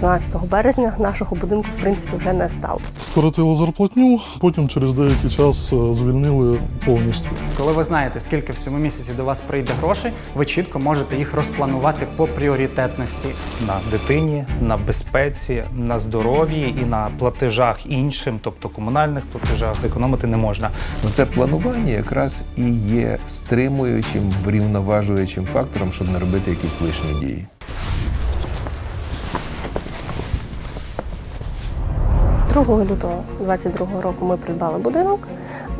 13 березня нашого будинку в принципі вже не стало. Скоротили зарплатню, потім через деякий час е, звільнили повністю. Коли ви знаєте, скільки в цьому місяці до вас прийде грошей, ви чітко можете їх розпланувати по пріоритетності. на дитині, на безпеці, на здоров'ї і на платежах іншим, тобто комунальних платежах, економити не можна. Це планування якраз і є стримуючим, врівноважуючим фактором, щоб не робити якісь лишні дії. Другого лютого 22 року ми придбали будинок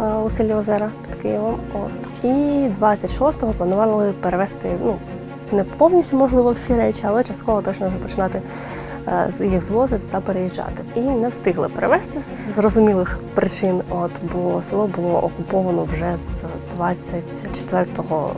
е, у селі Озера під Києвом. От. І 26-го планували перевезти ну, не повністю, можливо, всі речі, але частково точно вже починати е, їх звозити та переїжджати. І не встигли перевезти з зрозумілих причин, от, бо село було окуповано вже з 24-го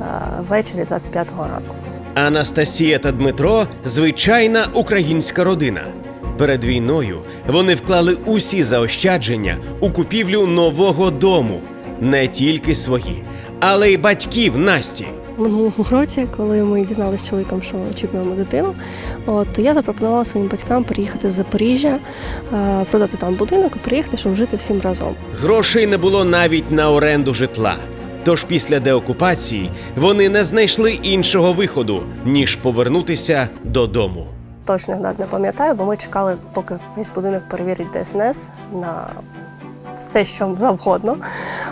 е, ввечері, 25-го ранку. Анастасія та Дмитро звичайна українська родина. Перед війною вони вклали усі заощадження у купівлю нового дому, не тільки свої, але й батьків Насті. Минулому році, коли ми дізналися з чоловіком, що очікуємо дитину, от то я запропонувала своїм батькам приїхати з Запоріжжя, е, продати там будинок і приїхати, щоб жити всім разом. Грошей не було навіть на оренду житла. Тож після деокупації вони не знайшли іншого виходу, ніж повернутися додому. Точно дат не пам'ятаю, бо ми чекали, поки весь будинок перевірить ДСНС на все, що завгодно.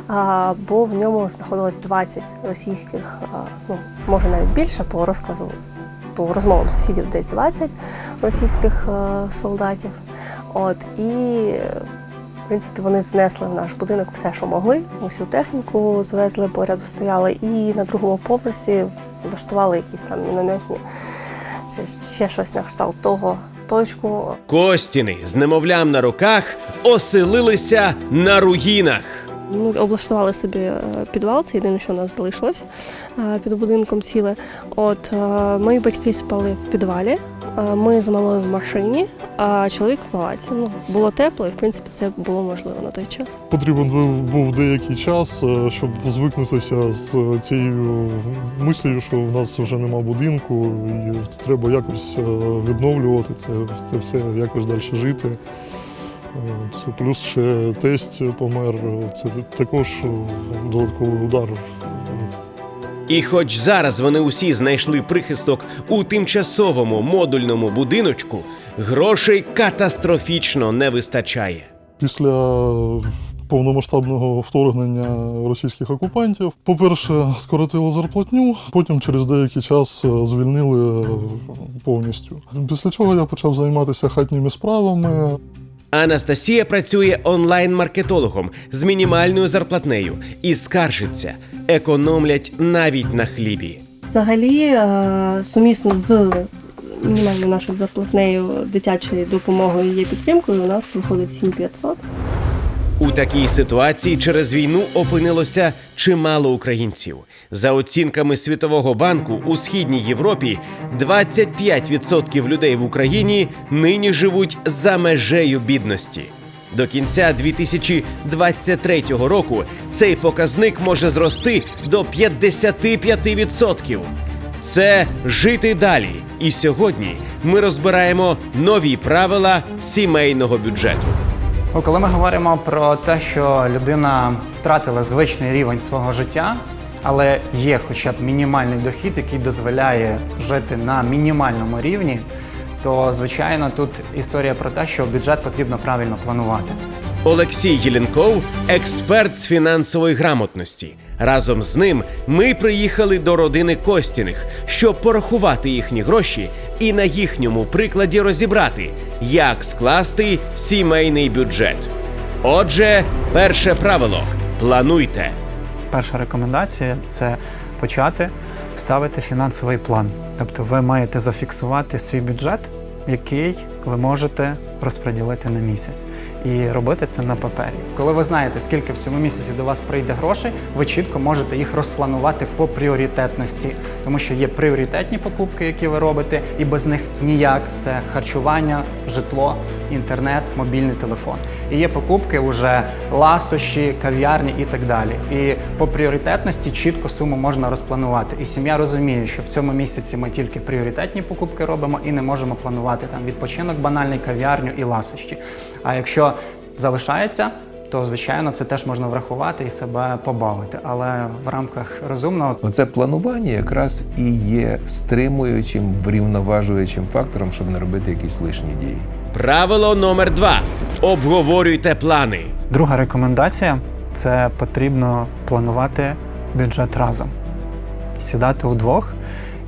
А, бо в ньому знаходилось 20 російських, а, ну може навіть більше по розказу. По розмовам сусідів десь 20 російських е, солдатів. От і в принципі вони знесли в наш будинок все, що могли. Усю техніку звезли, поряд стояли, і на другому поверсі влаштували якісь там мінометні чи ще щось на кшталт того точку. Костіни з немовлям на руках оселилися на руїнах. Ми облаштували собі е, підвал, це єдине, що у нас залишилось е, під будинком ціле. От е, мої батьки спали в підвалі, ми з малою в машині, а чоловік в палаці. Ну було тепло, і в принципі це було можливо на той час. Потрібен був- був деякий час, е, щоб звикнутися з цією мислею, що в нас вже нема будинку, і треба якось е, відновлювати це, це все, якось далі жити. Плюс ще тесть помер. Це також додатковий удар. І хоч зараз вони усі знайшли прихисток у тимчасовому модульному будиночку, грошей катастрофічно не вистачає. Після повномасштабного вторгнення російських окупантів, по-перше, скоротили зарплатню, потім через деякий час е, звільнили е, повністю. Після чого я почав займатися хатніми справами. Анастасія працює онлайн-маркетологом з мінімальною зарплатнею і скаржиться, економлять навіть на хлібі. Взагалі, е, сумісно з мінімальною нашою зарплатнею дитячою допомогою є підтримкою, у нас виходить 7500. У такій ситуації через війну опинилося чимало українців. За оцінками Світового банку, у східній Європі 25% людей в Україні нині живуть за межею бідності. До кінця 2023 року цей показник може зрости до 55%. Це жити далі. І сьогодні ми розбираємо нові правила сімейного бюджету. Ну, коли ми говоримо про те, що людина втратила звичний рівень свого життя, але є хоча б мінімальний дохід, який дозволяє жити на мінімальному рівні, то звичайно тут історія про те, що бюджет потрібно правильно планувати. Олексій Єленков експерт з фінансової грамотності. Разом з ним ми приїхали до родини Костіних, щоб порахувати їхні гроші і на їхньому прикладі розібрати, як скласти сімейний бюджет. Отже, перше правило плануйте. Перша рекомендація це почати ставити фінансовий план. Тобто ви маєте зафіксувати свій бюджет, який ви можете розподілити на місяць, і робити це на папері. Коли ви знаєте, скільки в цьому місяці до вас прийде грошей, ви чітко можете їх розпланувати по пріоритетності, тому що є пріоритетні покупки, які ви робите, і без них ніяк. Це харчування, житло інтернет, мобільний телефон. І є покупки вже ласощі, кав'ярні і так далі. І по пріоритетності чітко суму можна розпланувати. І сім'я розуміє, що в цьому місяці ми тільки пріоритетні покупки робимо і не можемо планувати там відпочинок, банальний кав'ярню і ласощі. А якщо залишається, то звичайно це теж можна врахувати і себе побавити, але в рамках розумного Оце планування якраз і є стримуючим, врівноважуючим фактором, щоб не робити якісь лишні дії. Правило номер два: обговорюйте плани. Друга рекомендація це потрібно планувати бюджет разом, сідати удвох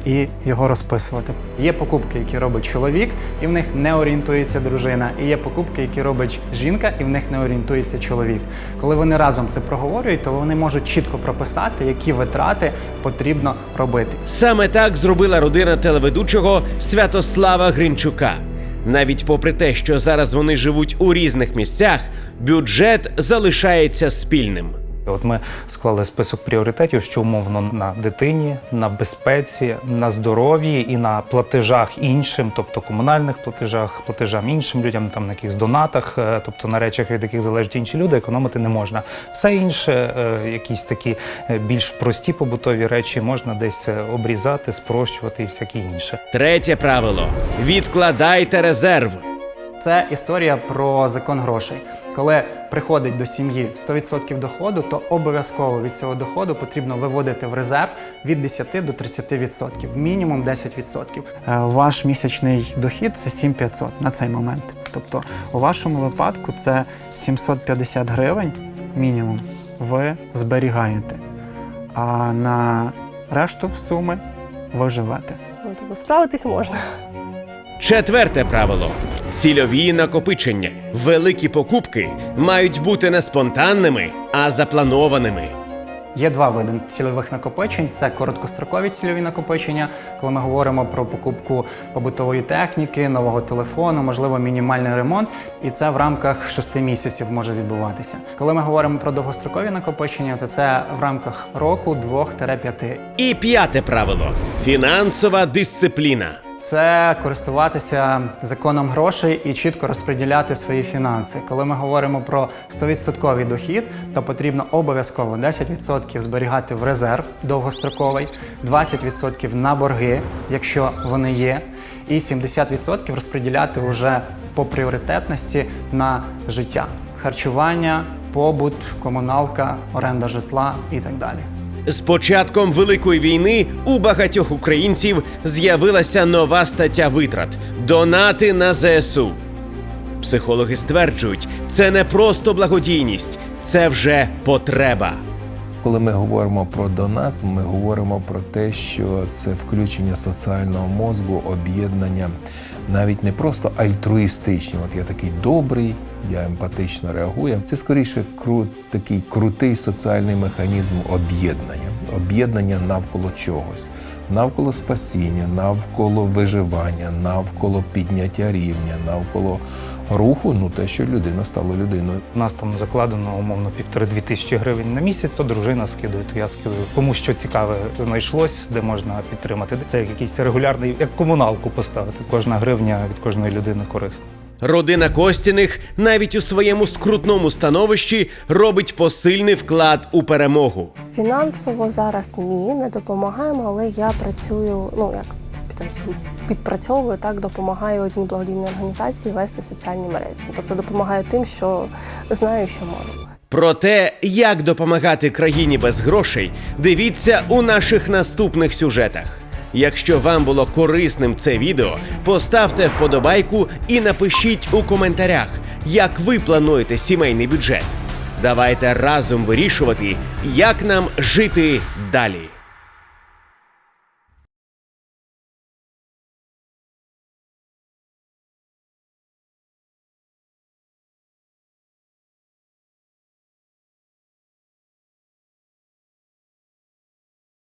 і його розписувати. Є покупки, які робить чоловік, і в них не орієнтується дружина. І є покупки, які робить жінка, і в них не орієнтується чоловік. Коли вони разом це проговорюють, то вони можуть чітко прописати, які витрати потрібно робити. Саме так зробила родина телеведучого Святослава Гринчука. Навіть попри те, що зараз вони живуть у різних місцях, бюджет залишається спільним. От ми склали список пріоритетів, що умовно на дитині, на безпеці, на здоров'ї і на платежах іншим, тобто комунальних платежах, платежам іншим людям, там на якихось донатах, е, тобто на речах, від яких залежать інші люди, економити не можна. Все інше, е, якісь такі е, більш прості побутові речі, можна десь обрізати, спрощувати і всяке інше. Третє правило: відкладайте резерв. Це історія про закон грошей. Коли приходить до сім'ї 100% доходу, то обов'язково від цього доходу потрібно виводити в резерв від 10 до 30%, мінімум 10%. Е, Ваш місячний дохід це 7500 на цей момент. Тобто у вашому випадку це 750 гривень мінімум ви зберігаєте, а на решту суми ви живете. Ну, тобто справитись можна. Четверте правило: цільові накопичення. Великі покупки мають бути не спонтанними, а запланованими. Є два види цільових накопичень: це короткострокові цільові накопичення, коли ми говоримо про покупку побутової техніки, нового телефону, можливо, мінімальний ремонт, і це в рамках 6 місяців може відбуватися. Коли ми говоримо про довгострокові накопичення, то це в рамках року, 2-5. І п'яте правило фінансова дисципліна. Це користуватися законом грошей і чітко розподіляти свої фінанси. Коли ми говоримо про 100% дохід, то потрібно обов'язково 10% зберігати в резерв довгостроковий, 20% на борги, якщо вони є, і 70% розподіляти вже по пріоритетності на життя, харчування, побут, комуналка, оренда житла і так далі. З початком Великої війни у багатьох українців з'явилася нова стаття витрат донати на ЗСУ. Психологи стверджують, це не просто благодійність, це вже потреба. Коли ми говоримо про донат, ми говоримо про те, що це включення соціального мозку, об'єднання навіть не просто альтруїстичні. От я такий добрий, я емпатично реагую. Це скоріше кру, такий крутий соціальний механізм об'єднання, об'єднання навколо чогось, навколо спасіння, навколо виживання, навколо підняття рівня, навколо руху. Ну те, що людина стала людиною. У нас там закладено умовно півтори-дві тисячі гривень на місяць, то дружина скидує, то я скидую. Кому що цікаве знайшлось, де можна підтримати. Це як якийсь регулярний, як комуналку поставити. Кожна гривня від кожної людини корисна. Родина Костіних навіть у своєму скрутному становищі робить посильний вклад у перемогу. Фінансово зараз ні, не допомагаємо, але я працюю, ну як підпрацьовую, так допомагаю одній благодійній організації вести соціальні мережі. Тобто допомагаю тим, що знаю, що можу. Про те, як допомагати країні без грошей, дивіться у наших наступних сюжетах. Якщо вам було корисним це відео, поставте вподобайку і напишіть у коментарях, як ви плануєте сімейний бюджет. Давайте разом вирішувати, як нам жити далі.